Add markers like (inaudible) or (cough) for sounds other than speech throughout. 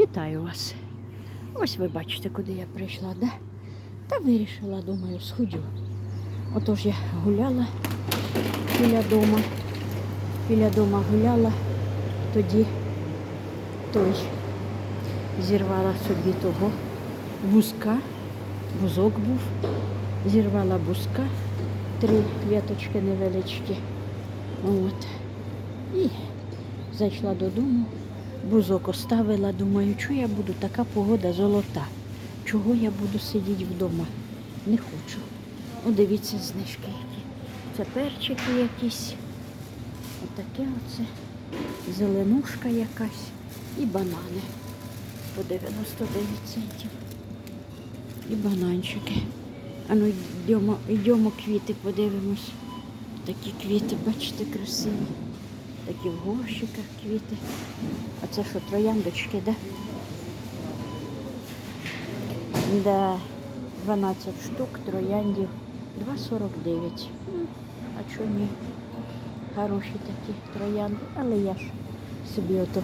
Вітаю вас. Ось ви бачите, куди я прийшла, да? Та вирішила, думаю, сходю. Отож я гуляла біля дома. Біля дома гуляла, тоді той зірвала собі того бузка, бузок був, зірвала бузка, три віточки невеличкі. От. І зайшла додому, бузок оставила, думаю, що я буду, така погода золота. Чого я буду сидіти вдома? Не хочу. О, дивіться знижки які. Це перчики якісь. Отаке оце. Зеленушка якась і банани по 99 центів. І бананчики. А ну йдемо, йдемо квіти, подивимось. Такі квіти, бачите, красиві. Такі в горщиках квіти. А це що, трояндочки, да? Да, 12 штук трояндів. 2,49. А чого ні? Хороші такі троянди. Але я ж собі ото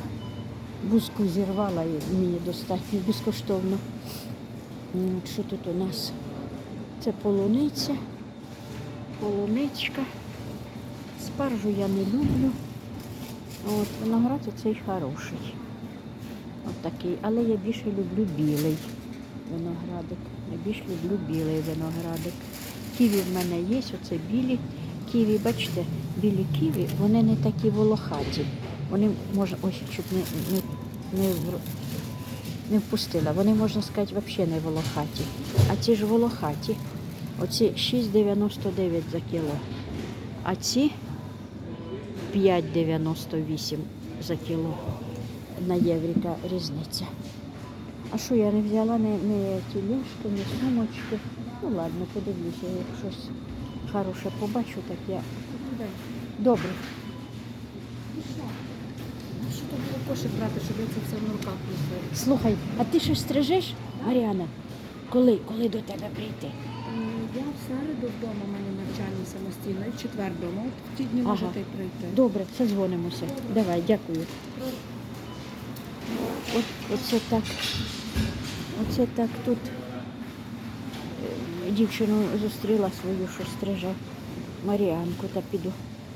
бузку зірвала і мені достатньо безкоштовно. От Що тут у нас? Це полуниця, полуничка. Спаржу я не люблю. От, виноград цей хороший. От такий. Але я більше люблю білий виноградик. Я більше люблю білий виноградик. Ківі в мене є, оце білі ківі, бачите, білі ківі, вони не такі волохаті. Вони можна, ось чуть не, не, не, не впустила. Вони, можна сказати, взагалі не волохаті. А ці ж волохаті. Оці 6,99 за кіло. А ці 5,98 за кіло. На євріка різниця. А що я не взяла ні, ні тілешки, ні сумочки. Ну ладно, подивлюся, як щось хороше побачу, так я. Добре. Що то було кошик брати, щоб я це все в руках носила? Слухай, а ти що стрижеш, Маріана? Коли? Коли до тебе прийти? Я в середу вдома, в мене навчання самостійно, і в четвер вдома. От в ті дні Ага. можете й прийти. Добре, созвонимося. Давай, дякую. От, оце так. Оце так тут е, дівчину зустріла свою, що стриже Маріанку, та піду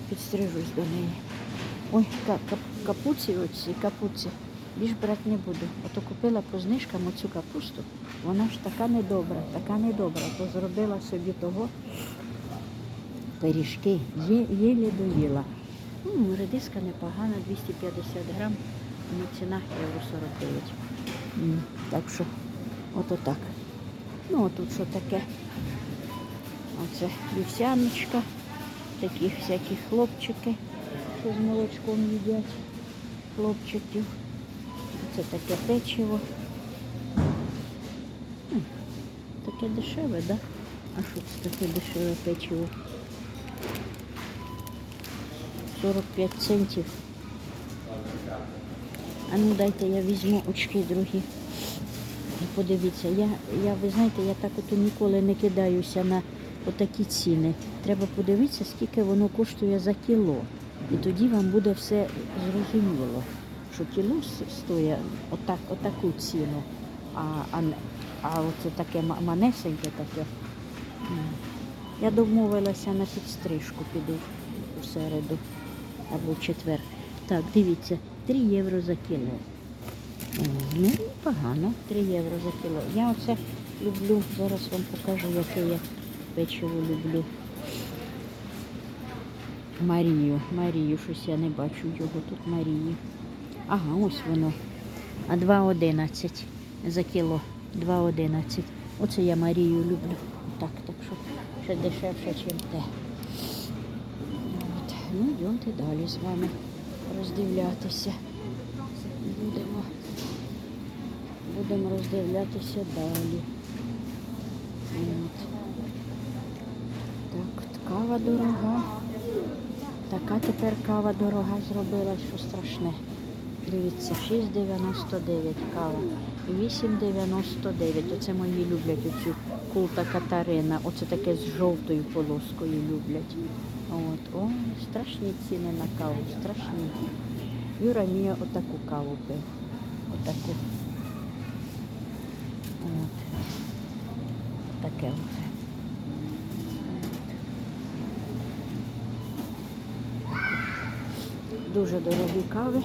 підстрижусь до неї. Ой, ка- кап- капуці оці, капуці. Більш брати не буду. Ото купила по знижкам оцю капусту. Вона ж така недобра, така недобра. То зробила собі того пиріжки, є, єлі доїла. Ну, редиска непогана, 250 грам, ну, ціна євро 49. М, Так що, ото так. Ну, а тут що таке? Оце вівсяночка, такі всякі хлопчики, що з молочком їдять, хлопчиків. Це таке печиво. Таке дешеве? Да? А що це таке дешеве печиво? 45 центів. А ну дайте я візьму очки другі. Подивіться, я, я, ви знаєте, я так от ніколи не кидаюся на отакі ціни. Треба подивитися, скільки воно коштує за кіло. І тоді вам буде все зрозуміло, що кіло с- стоїть отак, отаку ціну, а, а, а оце таке манесеньке таке. Я домовилася на підстрижку, піду у середу або в четвер. Так, дивіться, 3 євро за кіло. Ну, погано, 3 євро за кіло. Я оце люблю, зараз вам покажу, яке я печиво люблю. Марію, Марію, щось я не бачу його тут Марії. Ага, ось воно. А 2,11 за кіло. 2,11. Оце я Марію люблю. Так, так що ще дешевше, ніж те. От. Ну, йдемте далі з вами роздивлятися. Будемо, будемо роздивлятися далі. От. Так, кава дорога. Така тепер кава дорога зробилась, що страшне. Дивіться, 6,99 кава. 8,99. Оце мої люблять оцю култа Катарина. Оце таке з жовтою полоскою люблять. От, о, страшні ціни на каву, страшні. Юра мені отаку каву пив. Отаку. От. Таке оце. Дуже дорогі кави,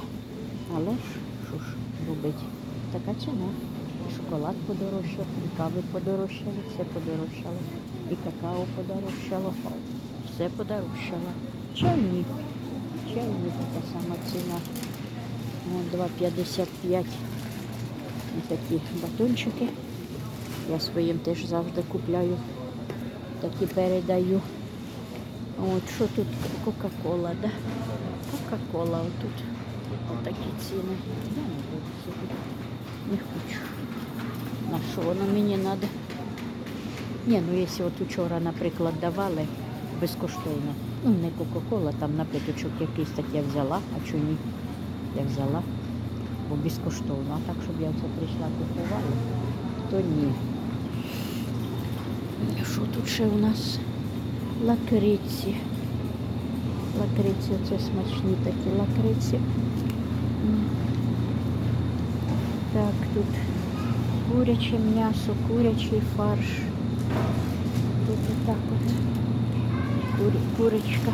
але ж що ж робить? Така ціна. Шоколад подорожчав, і кави подорожчали, все подорожчало. І какао подорожчало, все подорожчало. Чайник. Чайник така сама ціна. 2,55. І такі батончики. Я своїм теж завжди купляю. Такі передаю. От що тут Кока-Кола, да? Кока-Кола отут. Отакі ціни. Я не хочу. На що воно мені треба? Ні, ну якщо от учора, наприклад, давали безкоштовно. Ну, не Кока-Кола, там напиточок якийсь так я взяла, а чого ні? Я взяла, бо безкоштовно. А так, щоб я це прийшла купувала, то ні. Що тут ще у нас? Лакриці. Лакриці, це смачні такі лакриці. Так, тут куряче м'ясо, курячий фарш. Тут отак от кур, курочка.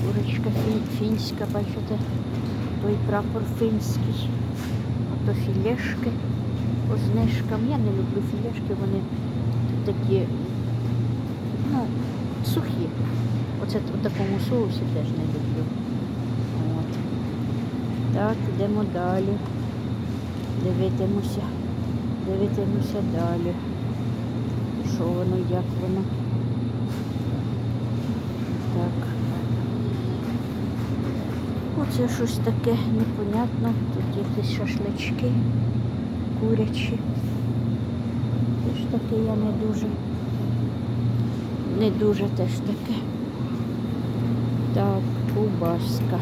Курочка фін, фінська, бачите, той прапор фінський. Ото філешки по знижкам. Я не люблю філешки, вони такі, ну, сухі. Оце в такому соусі теж не люблю. От. Так, йдемо далі. Дивитимося. Дивитимося далі. Що воно, як воно. Так. Оце щось таке непонятно. Тут якісь шашлички курячі. Теж таке я не дуже. Не дуже теж таке. Так, ковбаска.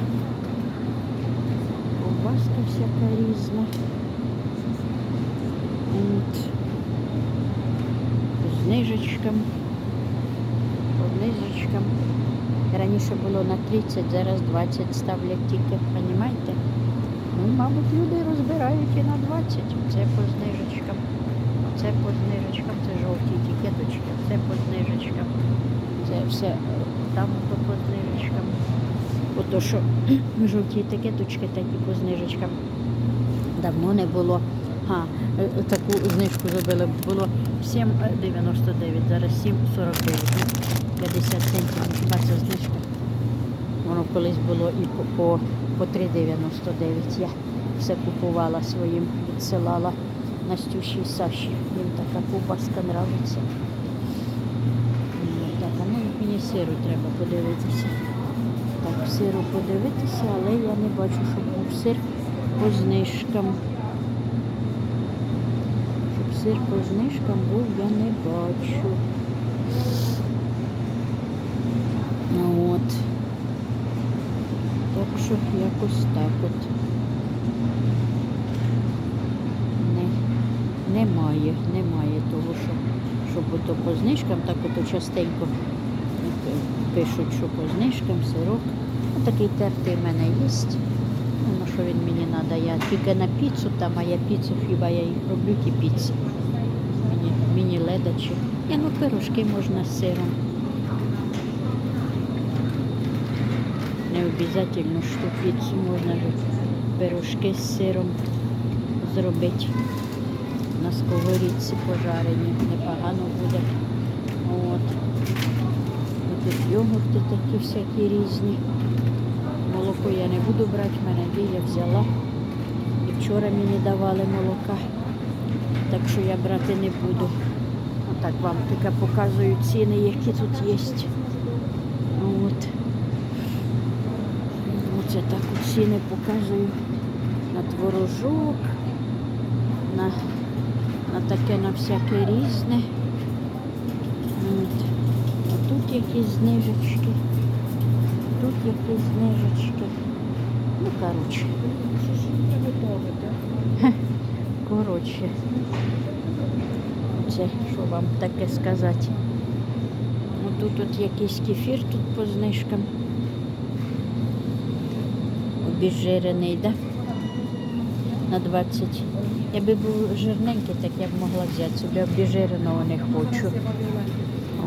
Ковбаска всяка різна. От. По знижечкам. По знижечкам. Раніше було на 30, зараз 20 ставлять тільки, розумієте? Ну, мабуть, люди розбирають і на 20. Це по знижечкам. Це по знижечкам, це жовті етикеточки, це по знижечкам. Це все там по знижечкам. Ото що (clears throat) жовті етикеточки такі по знижечкам. Давно не було. А, е, таку знижку зробили. Було 7,99, зараз 7,49. ну, 50 центів. Це знижка? Воно колись було і по, по, по 3,99. Я все купувала своїм, відсилала Настюші Саші. Їм така ковбаска нравиться. Сиру треба подивитися. Так, сиру подивитися, але я не бачу, щоб був сир по знижкам. Щоб сир по знижкам був, я не бачу. Ну, От. Так що якось так от. Не, немає, немає того, що, щоб ото по знижкам, так ото частенько пишуть, що по знижкам, сирок. Ну, такий тертий в мене є. Ну, що він мені треба? Я тільки на піцу там, а я піцу хіба я їх роблю, ті піці. Мені, мені ледачі. Ні, ну пирожки можна з сиром. Не обов'язково, що піцу можна пирожки з сиром зробити. На сковорідці пожарені. Непогано буде. Тут йогурти такі всякі різні. Молоко я не буду брати, мене є, я взяла. І вчора мені давали молока. Так що я брати не буду. Отак вам тільки показую ціни, які тут є. От. Оце так ціни показую на творожок, на, на таке на всяке різне. Тут якісь знижечки, тут якісь знижечки. Ну, коротше, коротше. Це що вам таке сказати? Ну, тут от якийсь кефір тут по знижкам. Обіжирений, да? на 20. Якби був жирненький, так я б могла взяти собі. Обіжиреного не хочу.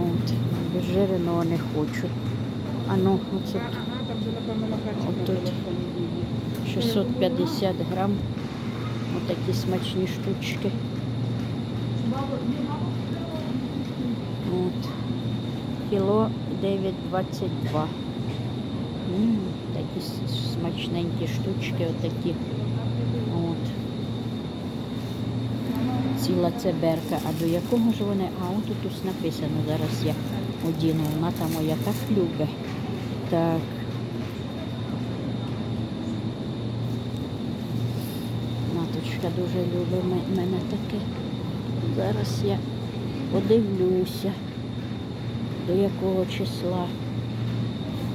От, обіжиреного не хочу. А ну, оце тут. телефоні. 650 грам. Отакі смачні штучки. От. Кіло 9,22. М, Такі смачненькі штучки, отакі. От. Ціла цеберка. А до якого ж вони? А от тут написано. Зараз я одіну. Вона там моя так любить. Так. Маточка дуже любить мене таке. Зараз я подивлюся, до якого числа.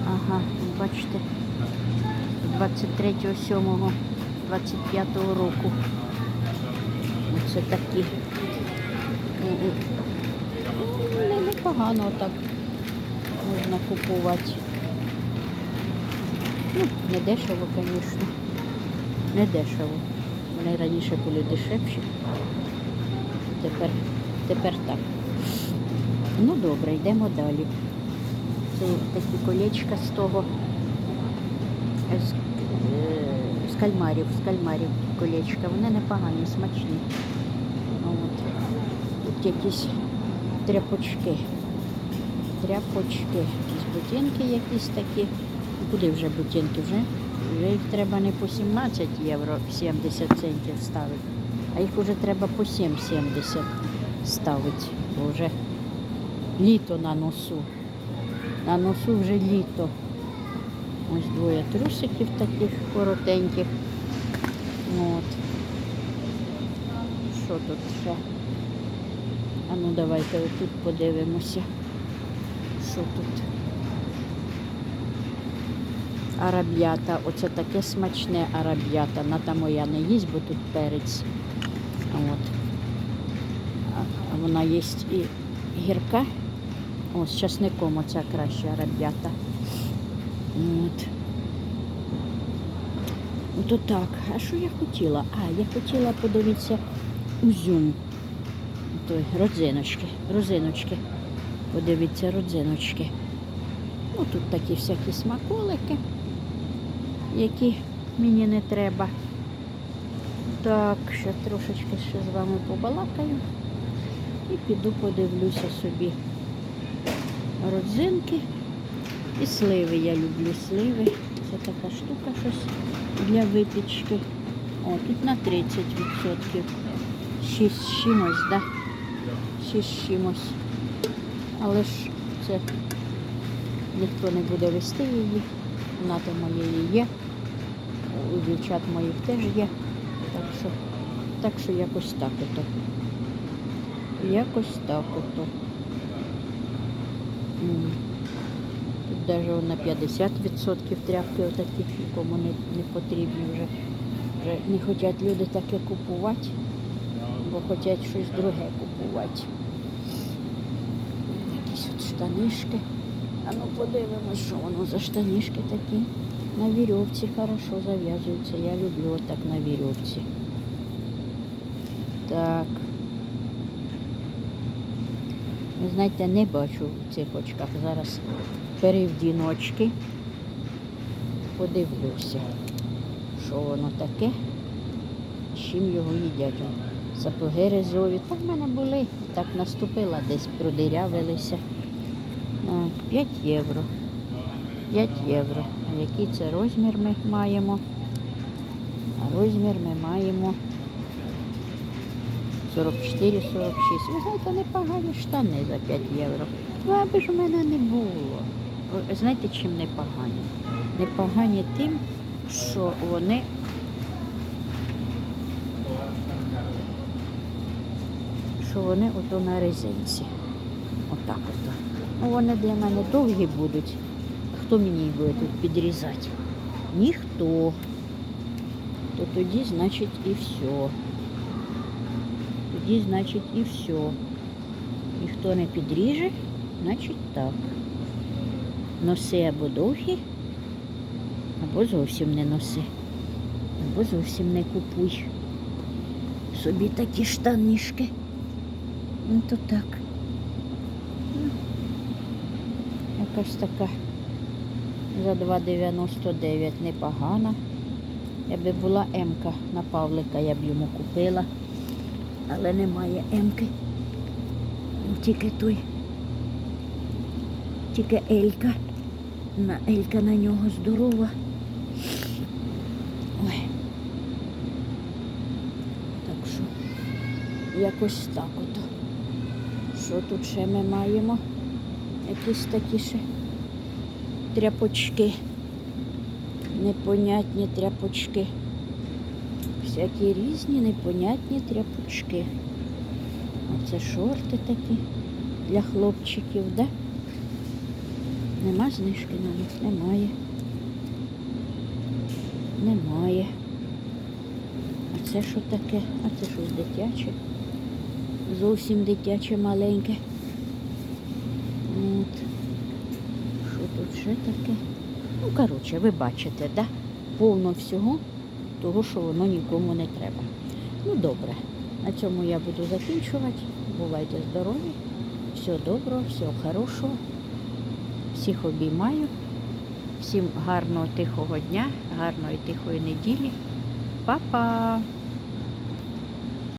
Ага, бачите, 23.07.25 року. Оце такі. Ну, не- Непогано так можна купувати. Ну, не дешево, звісно. Не дешево. Вони раніше були дешевші. Тепер, тепер так. Ну добре, йдемо далі. Це такі колечка з того. Кальмарів, з кальмарів колечка. Вони непогані, смачні. От. Тут якісь тряпочки. Тряпочки. Якісь ботинки якісь такі. Куди вже ботинки? Вже, вже їх треба не по 17 євро 70 центів ставити, а їх вже треба по 7,70 ставити. Бо вже літо на носу. На носу вже літо. Ось двоє трусиків таких коротеньких. От. Що тут ще? А ну давайте отут подивимося. Що тут? Араб'ята. Оце таке смачне араб'ята. Ната моя не їсть, бо тут перець. От. А вона є і гірка. О, з часником оця краща араб'ята. От. Ото так. А що я хотіла? А, я хотіла подивитися узюм. Той, родзиночки, розиночки. Подивіться родзиночки. Ну, тут такі всякі смаколики, які мені не треба. Так, ще трошечки ще з вами побалакаю і піду подивлюся собі родзинки і сливи. Я люблю сливи. Це така штука щось для випічки. О, тут на 30%. 6 з чимось, да? 6 з чимось. Але ж це ніхто не буде вести її. Вона моєї є. У дівчат моїх теж є. Так що, так що якось так ото. Якось так ото. Навіть на 50% тряпки отакі, нікому не, не потрібні вже. Вже не хочуть люди таке купувати, бо хочуть щось друге купувати. Якісь от штанишки. А ну подивимось, що воно за штанишки такі. На вірьовці хорошо зав'язуються. Я люблю отак на вірьовці. Так. Ви знаєте, не бачу в цих очках. Зараз перевдіну очки. Подивлюся, що воно таке, чим його їдять. Сапоги ризові. Там в мене були, так наступила, десь продирявилися. 5 євро. 5 євро. А який це розмір ми маємо? А розмір ми маємо 44-46. Ви знаєте, непогані штани за 5 євро. Ну, аби ж у мене не було. Ви Знаєте, чим непогані? Непогані тим, що вони що вони ото на резинці. Отак ото. Ну, вони для мене довгі будуть. Хто мені їх буде тут підрізати? Ніхто. То тоді, значить, і все. Тоді, значить, і все. Ніхто не підріже, значить так. Носи або довгі, або зовсім не носи. Або зовсім не купуй. Собі такі штанишки. Ну то так. Ну, якась така за 2,99 непогана. Якби була М-ка на Павлика, я б йому купила. Але немає М-ки. Тільки той. Тільки Елька. На Елька на нього здорова. Ой. Так що якось так ото. Що тут ще ми маємо? Якісь такі ще тряпочки. Непонятні тряпочки. Всякі різні непонятні тряпочки. Оце шорти такі для хлопчиків, да? Нема знижки на них? Немає. Немає. А це що таке? А це щось дитяче. Зовсім дитяче маленьке. От. Що тут ще таке? Ну, коротше, ви бачите, да? Повно всього, того, що воно нікому не треба. Ну, добре. На цьому я буду закінчувати. Бувайте здорові. Всього доброго, всього хорошого. Всіх обіймаю. Всім гарного тихого дня, гарної тихої неділі. Па-па!